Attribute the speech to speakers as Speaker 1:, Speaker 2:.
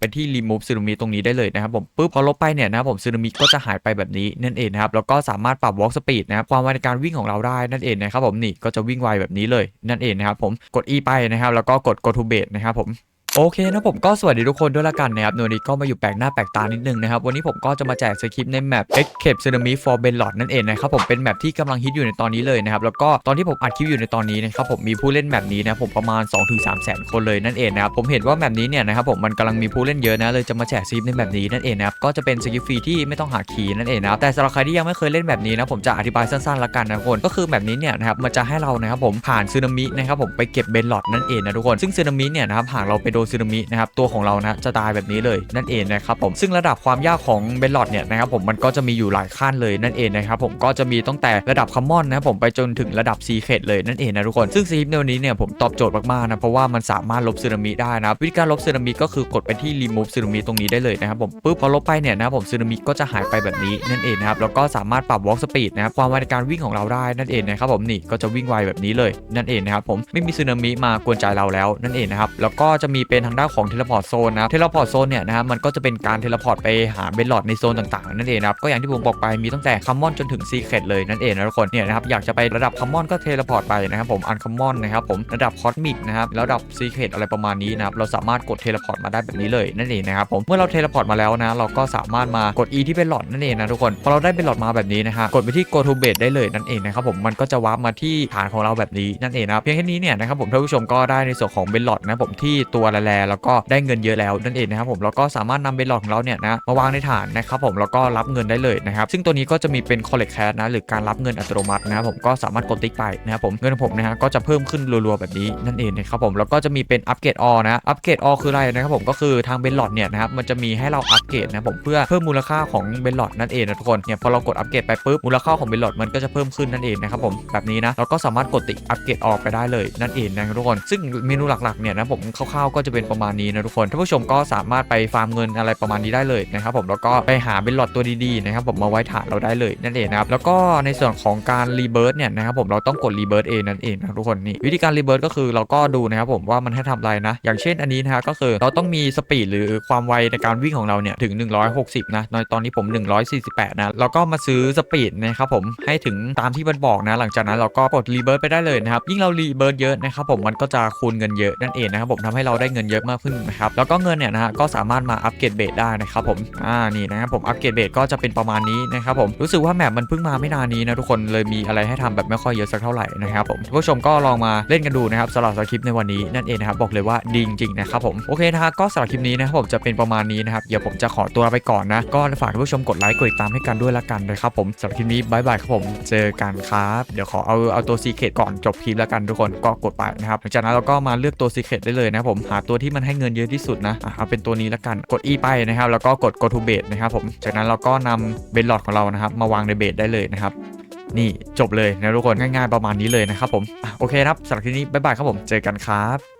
Speaker 1: ไปที่ remove ซึนามิตรงนี้ได้เลยนะครับผมปุ๊บพอลบไปเนี่ยนะครับผมซึนามิก็จะหายไปแบบนี้นั่นเองนะครับแล้วก็สามารถปรับ walk speed นะครับความไวในการวิ่งของเราได้นั่นเองนะครับผมนี่ก็จะวิ่งไวแบบนี้เลยนั่นเองนะครับผมกด E ไปนะครับแล้วก็กด go to base นะครับผม โอเคนะผมก็สวัสดีทุกคนด้วยละกันนะครับในนี้ก็มาอยู่แปลกหน้าแปลกตานิดนึงนะครับ วันนี้ผมก็จะมาแจกสคริปต์ในแมป Escape Tsunami for b e n l o t นั่นเองนะครับผมเป็นแมปที่กำลังฮิตอยู่ในตอนนี้เลยนะครับ แล้วก็ตอนที่ผมอัดคลิปอยู่ในตอนนี้นะครับผมมีผู้เล่นแมปนี้นะผมประมาณ 2-3แสนคนเลยนั่นเองนะครับผมเห็นว่าแมปนี้เนี่ยนะครับผมมันกำลังมีผู้เล่นเยอะนะเลยจะมาแจกสคริปต์ในแมปนี้นั่นเองนะครับก็จะเป็นสคริปต์ฟรีที่ไม่ต้องหาคีย์นั่นเองนะครับแต่สำหรับใครที่ยังไม่เคยเล่นแบบนี้นะผมจะอธิบายสั้นๆละกันนะคนก็คือแบบนี้เนี่ยนะครับมันจะให้เรานะครับผมผ่านซึนามินะครับผมไปเก็บเบนลอดนั่นเองนะทุกคนซึ่งซึนามิเนี่ยนะครับหากเราไปโดนซึนามินะครับตัวของเรานะจะตายแบบนี้เลยนั่นเองนะครับผมซึ่งระดับความยากของเบนลอดเนี่ยนะครับผมมันก็จะมีอยู่หลายขั้นเลยนั่นเองนะครับผมก็จะมีตั้งแต่ระดับคัมมอนนะครับผมไปจนถึงระดับซีเคดเลยนั่นเองนะทุกคนซึ่งซีฟในวันนี้เนี่ยผมตอบโจทย์มากๆนะเพราะว่ามันสามารถลบซึนามิได้นะครับวิธีการลบซึนามิก็คือกดไปที่ remove ซึนามิตรงนี้ได้เลยนะครับผมปุ๊บพอลบไปเนี่ยนะครับผมซึนามิก็จะหายไปแบบนี้นั่นเองนะครับแล้วก็สามารถปรับ walk speed นะครับความไวในการวิ่งของเราได้นั่นเองนะครับผมนี่ก็จะวิ่งไวแบบนี้เลยนั่นเองนะครับผมไม่มีซึนามิมากวนใจเราแล้วนั่นเองนะครับแล้วก็จะมีเป็นทางด้านของเทเลพอร์ตโซนนะเทเลพอร์ตโซนเนี่ยนะครับมันก็จะเป็นการเทเลพอร์ตไปหาเบนลอดในโซนต่างๆนั่นเองนะครับก็อย่างที่ผมบอกไปมีตั้งแต่คัมมอนจนถึงซีเคดเลยนั่นเองนะทุกคนเนี่ยนะครับอยากจะไประดับคัมมอนก็เทเลพอร์ตไปนะครับผมอันคัมมอนนะครับผมระดับคอสมิกนะครับระดับซีเคดอะไรประมาณนี้นะครับเราสามารถกดเทเลพอร์ตมาได้แบบนี้เลยนั่นเองนะครับผมเมื่อเราเทเลพอร์ตมาแล้วนะเราก็สามารถมากด E ที่เป็นหลอดนั่นเองนะทุกคนพอเราได้เป็นหลอดมาแบบนี้นะฮะกดไปที่ go to base ได้เลยนั่นเองนะครับผมมันก็จะวาร์ปมาที่ฐานของเราแบบนี้นั่นเองนะเพียงแค่นี้เนี่ยนะครับผมท่านผู้ชมก็ได้ในส่วนของเบนหลอดนะผมที่ตัวแลแล้วก็ได้เงินเยอะแล้วนั่นเองนะครับผมแล้วก็สามารถนำเบนหลอดของเราเนี่ยนะมาวางในฐานนะครับผมแล้วก็รับเงินได้เลยนะครับซึ่งตัวนี้ก็จะมีเป็น collect cash นะหรือการรับเงินอัตโนมัตินะครับผมก็สามารถกดติ๊กไปนะครับผมเงินของผมนะฮะก็จะเพิ่มขึ้นรัวๆแบบนี้นั่นเองนะครับผมแล้วก็จะมีเป็นอัปเกรดออนะอัปเกรดออคืออะไรนะครับผมก็คือทางเบนหลอดเนี่ยนะครับมันจะมีให้เราอัปเกรดนะผมเพื่อเพิ่มมูลค่าของเบนหลอดนั่นเองนะทุกคนเนี่ยพอเรากดอัปเกรดไปปุ๊บมูลค่าของเบนหลอดมันก็จะเพิ่มขึ้นนั่นเองนะครับผมแบบนี้นะเราก็สามารถกดติ๊กอัปเกรดออกไปได้เลยนั่นเองนะทุกคนซึ่งเมนูหลักๆเนี่ยนะผมคร่าวๆก็จะเป็นประมาณนี้นะทุกคนท่านผู้ชมก็สามารถไปฟาร์มเงินอะไรประมาณนี้ได้เลยนะครับผมแล้วก็ไปหาเบนหลอดตัวดีๆนะครับผมมาไว้ฐานเราได้เลยนั่นเองนะครับแล้วก็ในส่วนของการรีเบิร์ตเนี่ยนะครับผมเราต้องกดรีเบิร์ตเองนั่นเองนะทุกคนนี่วิธีการรีเบิร์ตก็คือเราก็ดูนะครับผมว่ามันให้ทำอะไรนะ อย่างเช่นอันนี้นะฮะก็คือเราต้องมีสปีดหรือความไวในการวิ่งของเราเนี่ยถึง 160 นะในตอนนี้ผม 148 นะเราก็มาซื้อสปีดนะครับผมให้ถึงตามที่มันบอกนะ หลังจากนั้นเราก็กดรีเบิร์ตไปได้เลยนะครับยิ่งเรารีเบิร์ตเยอะนะครับผมมันก็จะคูณเงินเยอะนั่นเองนะครับผมทำให้เราได้เงินเยอะมากขึ้นนะครับแล้วก็เงินเนี่ยนะฮะก็สามารถมาอัปเกรดเบสได้นะครับผมอ่านี่นะครับผมอัปเกรดเบสก็จะเป็นประมาณนี้นะครับผมรู้สึกว่าแมปมันเพิ่งมาไม่นานนี้นะทุกคนเลยมีอะไรให้ทำแบบไม่ค่อยเยอะสักเท่าไหร่นะครับผมผู้ชมก็ลองมาเล่นกันดูนะครับสำหรับสคริปต์ในวันนี้นั่นเองนะครับบอกเลยว่าดีจริงๆนะครับผมโอเคนะฮะก็สำหรับคลิปนี้นะครับผมจะเป็นประมาณนี้นะครับเดี๋ยวผมจะขอตัวไปก่อนนะก็ฝากผู้ชมกดไลค์กดติดตามให้กันด้วยละกันนะครับผมสำหรับคลิปนี้บายบายครับผมเจอกันครับเดี๋ยวขอเอาเอาตัวซีเคดก่อนจบคลิปแล้วกันทุกคนก็กดไปนะครับหลังจากนั้นเราก็มาเลือกตัวซีเคดได้เลยนะผมหาตัวที่มันให้เงินเยอะที่สุดนะอะเอาเป็นตัวนี้แล้วกันกด E ไปนะครับ แล้วก็กด go to base นะครับผมจากนั้นเราก็นำเบนหลอดของเรานะครับ มาวางในเบสได้เลยนะครับนี่จบเลยนะทุกคนง่ายๆประมาณนี้เลยนะครับผมอโอเคครับสำหรับที่นี้บ๊ายบายครับผมเจอกันครับ